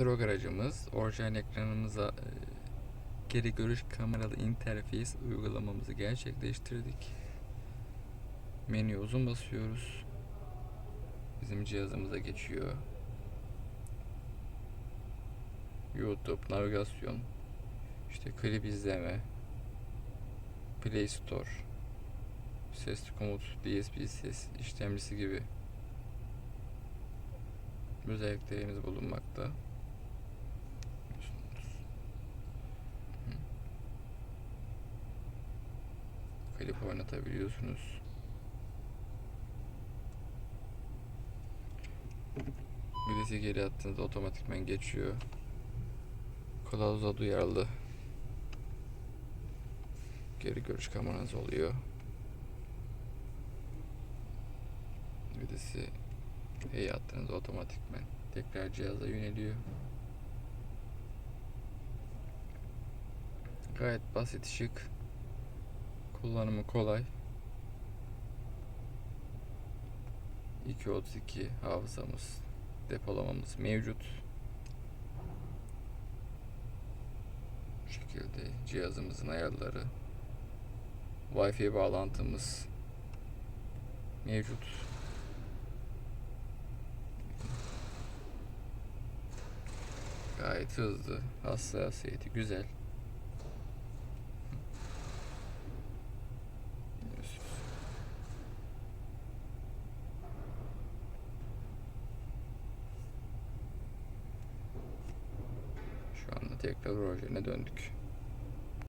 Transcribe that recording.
Astrog aracımız orijinal ekranımıza e, geri görüş kameralı interfeys uygulamamızı gerçekleştirdik. Menüye uzun basıyoruz. Bizim cihazımıza geçiyor. YouTube, navigasyon, işte klip izleme, Play Store, sesli komut, DSP ses işlemcisi gibi özelliklerimiz bulunmakta. Klip oynatabiliyorsunuz. Birisi geri attığınızda otomatikman geçiyor. Kılavuza duyarlı. Geri görüş kameranız oluyor. Birisi hey attığınızda otomatikman tekrar cihaza yöneliyor. Gayet basit şık. Kullanımı kolay. 232 hafızamız, depolamamız mevcut. Bu şekilde cihazımızın ayarları, Wi-Fi bağlantımız mevcut. Gayet hızlı, hassasiyeti güzel. Şu anda tekrar orijine döndük.